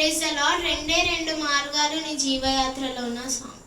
Praise అలాడ్ రెండే రెండు మార్గాలు నీ జీవయాత్రలో ఉన్న song.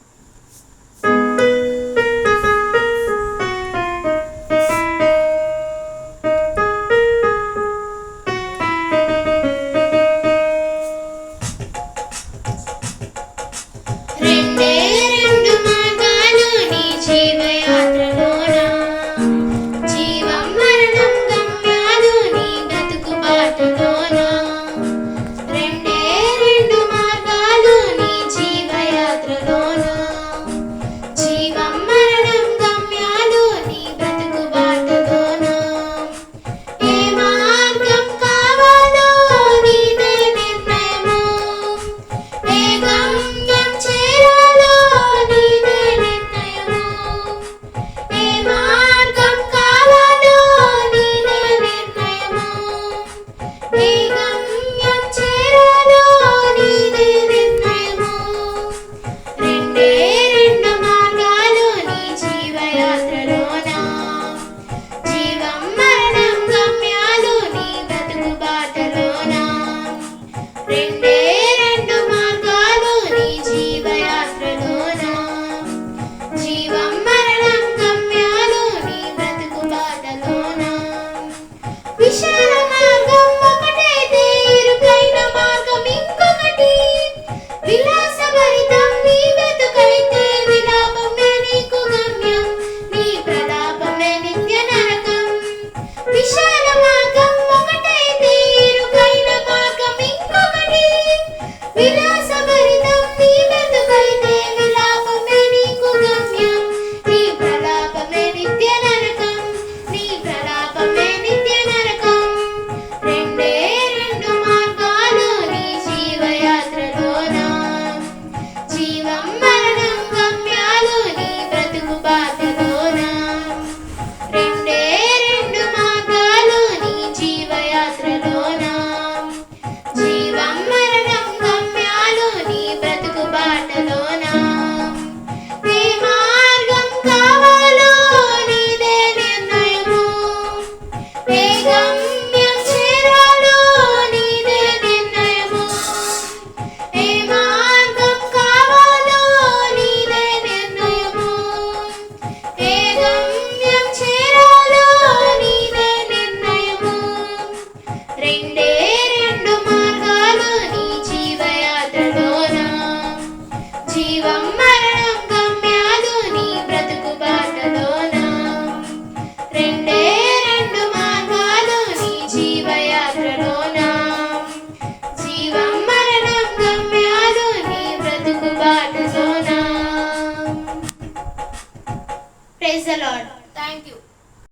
Bina! Lord. Thank you.